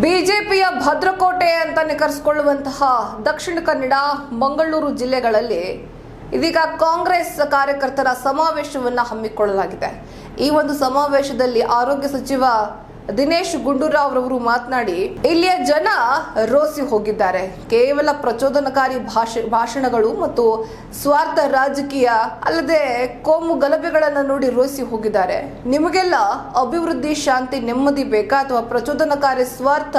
ಬಿಜೆಪಿಯ ಭದ್ರಕೋಟೆ ಅಂತ ಕರೆಸಿಕೊಳ್ಳುವಂತಹ ದಕ್ಷಿಣ ಕನ್ನಡ ಮಂಗಳೂರು ಜಿಲ್ಲೆಗಳಲ್ಲಿ ಇದೀಗ ಕಾಂಗ್ರೆಸ್ ಕಾರ್ಯಕರ್ತರ ಸಮಾವೇಶವನ್ನು ಹಮ್ಮಿಕೊಳ್ಳಲಾಗಿದೆ. ಈ ಒಂದು ಸಮಾವೇಶದಲ್ಲಿ ಆರೋಗ್ಯ ಸಚಿವ ದಿನೇಶ್ ಗುಂಡೂರಾವ್ ಅವರು ಮಾತನಾಡಿ, ಇಲ್ಲಿಯ ಜನ ರೋಸಿ ಹೋಗಿದ್ದಾರೆ. ಕೇವಲ ಪ್ರಚೋದನಕಾರಿ ಭಾಷೆ, ಭಾಷಣಗಳು ಮತ್ತು ಸ್ವಾರ್ಥ ರಾಜಕೀಯ ಅಲ್ಲದೆ ಕೋಮು ಗಲಭೆಗಳನ್ನು ನೋಡಿ ರೋಸಿ ಹೋಗಿದ್ದಾರೆ. ನಿಮಗೆಲ್ಲ ಅಭಿವೃದ್ಧಿ, ಶಾಂತಿ, ನೆಮ್ಮದಿ ಬೇಕಾ ಅಥವಾ ಪ್ರಚೋದನಕಾರಿ ಸ್ವಾರ್ಥ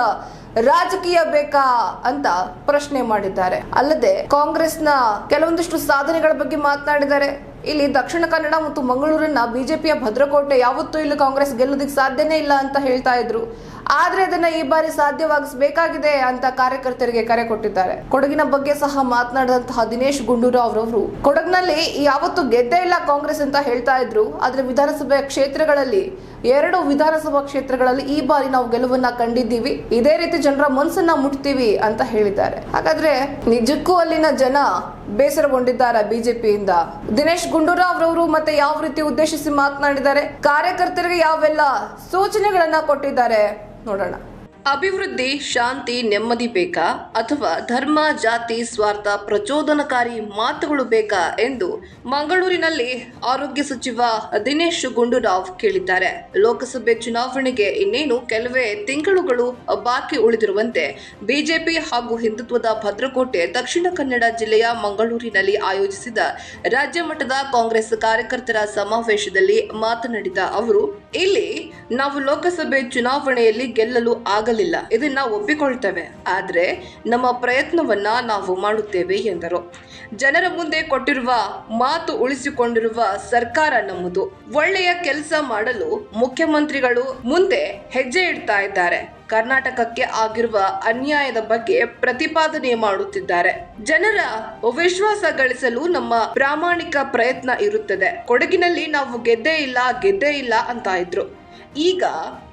ರಾಜಕೀಯ ಬೇಕಾ ಅಂತ ಪ್ರಶ್ನೆ ಮಾಡಿದ್ದಾರೆ. ಅಲ್ಲದೆ ಕಾಂಗ್ರೆಸ್ನ ಕೆಲವೊಂದಿಷ್ಟು ಸಾಧನೆಗಳ ಬಗ್ಗೆ ಮಾತನಾಡಿದ್ದಾರೆ. ಇಲ್ಲಿ ದಕ್ಷಿಣ ಕನ್ನಡ ಮತ್ತು ಮಂಗಳೂರನ್ನ ಬಿಜೆಪಿಯ ಭದ್ರಕೋಟೆ ಯಾವತ್ತೂ ಇಲ್ಲಿ ಕಾಂಗ್ರೆಸ್ ಗೆಲ್ಲೋದಕ್ಕೆ ಸಾಧ್ಯನೇ ಇಲ್ಲ ಅಂತ ಹೇಳ್ತಾ ಇದ್ರು. ಆದ್ರೆ ಅದನ್ನ ಈ ಬಾರಿ ಸಾಧ್ಯವಾಗಿಸಬೇಕಾಗಿದೆ ಅಂತ ಕಾರ್ಯಕರ್ತರಿಗೆ ಕರೆ ಕೊಟ್ಟಿದ್ದಾರೆ. ಕೊಡಗಿನ ಬಗ್ಗೆ ಸಹ ಮಾತನಾಡಿದಂತಹ ದಿನೇಶ್ ಗುಂಡೂರಾವ್ ಅವರವರು ಕೊಡಗಿನಲ್ಲಿ ಯಾವತ್ತೂ ಗೆದ್ದೇ ಇಲ್ಲ ಕಾಂಗ್ರೆಸ್ ಅಂತ ಹೇಳ್ತಾ ಇದ್ರು. ಆದ್ರೆ ವಿಧಾನಸಭೆ ಕ್ಷೇತ್ರಗಳಲ್ಲಿ, ಎರಡು ವಿಧಾನಸಭಾ ಕ್ಷೇತ್ರಗಳಲ್ಲಿ ಈ ಬಾರಿ ನಾವು ಗೆಲುವನ್ನ ಕಂಡಿದ್ದೀವಿ. ಇದೇ ರೀತಿ ಜನರ ಮನಸ್ಸನ್ನ ಮುಟ್ತೀವಿ ಅಂತ ಹೇಳಿದ್ದಾರೆ. ಹಾಗಾದ್ರೆ ನಿಜಕ್ಕೂ ಅಲ್ಲಿನ ಜನ ಬೇಸರಗೊಂಡಿದ್ದಾರೆ ಬಿಜೆಪಿಯಿಂದ. ದಿನೇಶ್ ಗುಂಡೂರಾವ್ ರವರು ಮತ್ತೆ ಯಾವ ರೀತಿ ಉದ್ದೇಶಿಸಿ ಮಾತನಾಡಿದ್ದಾರೆ? ಕಾರ್ಯಕರ್ತರಿಗೆ ಯಾವೆಲ್ಲ ಸೂಚನೆಗಳನ್ನ ಕೊಟ್ಟಿದ್ದಾರೆ? ನೋಡೋಣ. ಅಭಿವೃದ್ಧಿ, ಶಾಂತಿ, ನೆಮ್ಮದಿ ಬೇಕಾ? ಅಥವಾ ಧರ್ಮ, ಜಾತಿ, ಸ್ವಾರ್ಥ, ಪ್ರಚೋದನಕಾರಿ ಮಾತುಗಳು ಬೇಕಾ? ಎಂದು ಮಂಗಳೂರಿನಲ್ಲಿ ಆರೋಗ್ಯ ಸಚಿವ ದಿನೇಶ್ ಗುಂಡೂರಾವ್ ಕೇಳಿದ್ದಾರೆ. ಲೋಕಸಭೆ ಚುನಾವಣೆಗೆ ಇನ್ನೇನು ಕೆಲವೇ ತಿಂಗಳುಗಳು ಬಾಕಿ ಉಳಿದಿರುವಂತೆ ಬಿಜೆಪಿ ಹಾಗೂ ಹಿಂದುತ್ವದ ಭದ್ರಕೋಟೆ ದಕ್ಷಿಣ ಕನ್ನಡ ಜಿಲ್ಲೆಯ ಮಂಗಳೂರಿನಲ್ಲಿ ಆಯೋಜಿಸಿದ ರಾಜ್ಯ ಮಟ್ಟದ ಕಾಂಗ್ರೆಸ್ ಕಾರ್ಯಕರ್ತರ ಸಮಾವೇಶದಲ್ಲಿ ಮಾತನಾಡಿದ ಅವರು, ಇಲ್ಲಿ ನಾವು ಲೋಕಸಭೆ ಚುನಾವಣೆಯಲ್ಲಿ ಗೆಲ್ಲಲು ಆಗಲಿಲ್ಲ. ಇದನ್ನ ಒಪ್ಪಿಕೊಳ್ತೇವೆ. ಆದರೆ ನಮ್ಮ ಪ್ರಯತ್ನವನ್ನ ನಾವು ಮಾಡುತ್ತೇವೆ ಎಂದರು. ಜನರ ಮುಂದೆ ಕೊಟ್ಟಿರುವ ಮಾತು ಉಳಿಸಿಕೊಂಡಿರುವ ಸರ್ಕಾರ ನಮ್ಮದು. ಒಳ್ಳೆಯ ಕೆಲಸ ಮಾಡಲು ಮುಖ್ಯಮಂತ್ರಿಗಳು ಮುಂದೆ ಹೆಜ್ಜೆ ಇಡ್ತಾ ಇದ್ದಾರೆ. ಕರ್ನಾಟಕಕ್ಕೆ ಆಗಿರುವ ಅನ್ಯಾಯದ ಬಗ್ಗೆ ಪ್ರತಿಪಾದನೆ ಮಾಡುತ್ತಿದ್ದಾರೆ. ಜನರ ವಿಶ್ವಾಸ ಗಳಿಸಲು ನಮ್ಮ ಪ್ರಾಮಾಣಿಕ ಪ್ರಯತ್ನ ಇರುತ್ತದೆ. ಕೊಡಗಿನಲ್ಲಿ ನಾವು ಗೆದ್ದೇ ಇಲ್ಲ ಗೆದ್ದೇ ಇಲ್ಲ ಅಂತ ಇದ್ರು. ಈಗ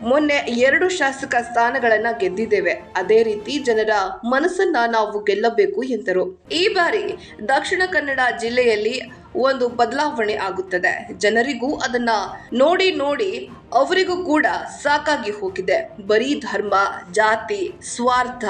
ಮೊನ್ನೆ ಎರಡು ಶಾಸಕ ಸ್ಥಾನಗಳನ್ನ ಗೆದ್ದಿದ್ದೇವೆ. ಅದೇ ರೀತಿ ಜನರ ಮನಸ್ಸನ್ನ ನಾವು ಗೆಲ್ಲಬೇಕು ಎಂದರು. ಈ ಬಾರಿ ದಕ್ಷಿಣ ಕನ್ನಡ ಜಿಲ್ಲೆಯಲ್ಲಿ ಒಂದು ಬದಲಾವಣೆ ಆಗುತ್ತದೆ. ಜನರಿಗೂ ಅದನ್ನ ನೋಡಿ ನೋಡಿ ಅವರಿಗೂ ಕೂಡ ಸಾಕಾಗಿ ಹೋಗಿದೆ. ಬರೀ ಧರ್ಮ, ಜಾತಿ, ಸ್ವಾರ್ಥ,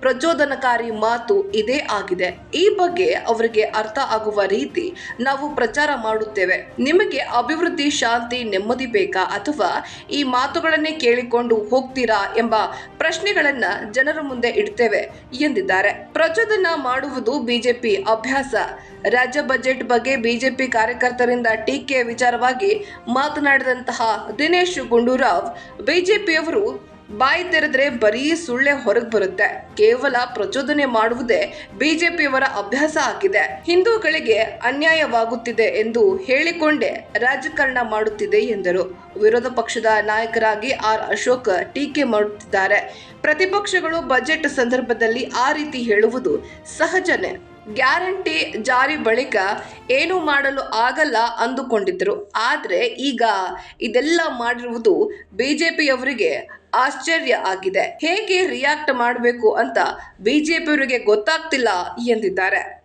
ಪ್ರಚೋದನಕಾರಿ ಮಾತು ಇದೇ ಆಗಿದೆ. ಈ ಬಗ್ಗೆ ಅವರಿಗೆ ಅರ್ಥ ಆಗುವ ರೀತಿ ನಾವು ಪ್ರಚಾರ ಮಾಡುತ್ತೇವೆ. ನಿಮಗೆ ಅಭಿವೃದ್ಧಿ, ಶಾಂತಿ, ನೆಮ್ಮದಿ ಬೇಕಾ ಅಥವಾ ಈ ಮಾತುಗಳನ್ನೇ ಕೇಳಿಕೊಂಡು ಹೋಗ್ತೀರಾ ಎಂಬ ಪ್ರಶ್ನೆಗಳನ್ನ ಜನರ ಮುಂದೆ ಇಡ್ತೇವೆ ಎಂದಿದ್ದಾರೆ. ಪ್ರಚೋದನ ಮಾಡುವುದು ಬಿಜೆಪಿ ಅಭ್ಯಾಸ. ರಾಜ್ಯ ಬಜೆಟ್ ಬಗ್ಗೆ ಬಿಜೆಪಿ ಕಾರ್ಯಕರ್ತರಿಂದ ಟೀಕೆ ವಿಚಾರವಾಗಿ ಮಾತನಾಡಿದಂತಹ ದಿನೇಶ್ ಗುಂಡೂರಾವ್, ಬಿಜೆಪಿಯವರು ಬಾಯಿ ತೆರೆದ್ರೆ ಬರೀ ಸುಳ್ಳೆ ಹೊರಗೆ ಬರುತ್ತೆ. ಕೇವಲ ಪ್ರಚೋದನೆ ಮಾಡುವುದೇ ಬಿಜೆಪಿಯವರ ಅಭ್ಯಾಸ ಆಗಿದೆ. ಹಿಂದೂಗಳಿಗೆ ಅನ್ಯಾಯವಾಗುತ್ತಿದೆ ಎಂದು ಹೇಳಿಕೊಂಡೇ ರಾಜಕಾರಣ ಮಾಡುತ್ತಿದೆ ಎಂದರು. ವಿರೋಧ ಪಕ್ಷದ ನಾಯಕರಾಗಿ ಆರ್ ಅಶೋಕ್ ಟೀಕೆ ಮಾಡುತ್ತಿದ್ದಾರೆ. ಪ್ರತಿಪಕ್ಷಗಳು ಬಜೆಟ್ ಸಂದರ್ಭದಲ್ಲಿ ಆ ರೀತಿ ಹೇಳುವುದು ಸಹಜನೇ. ಗ್ಯಾರಂಟಿ ಜಾರಿ ಬಳಿಕ ಏನು ಮಾಡಲು ಆಗಲ್ಲ ಅಂದುಕೊಂಡಿದ್ದರು. ಆದರೆ ಈಗ ಇದೆಲ್ಲ ಮಾಡಿರುವುದು ಬಿಜೆಪಿಯವರಿಗೆ ಆಶ್ಚರ್ಯ ಆಗಿದೆ. ಹೇಗೆ ರಿಯಾಕ್ಟ್ ಮಾಡಬೇಕು ಅಂತ ಬಿಜೆಪಿಯವರಿಗೆ ಗೊತ್ತಾಗ್ತಿಲ್ಲ ಎಂದಿದ್ದಾರೆ.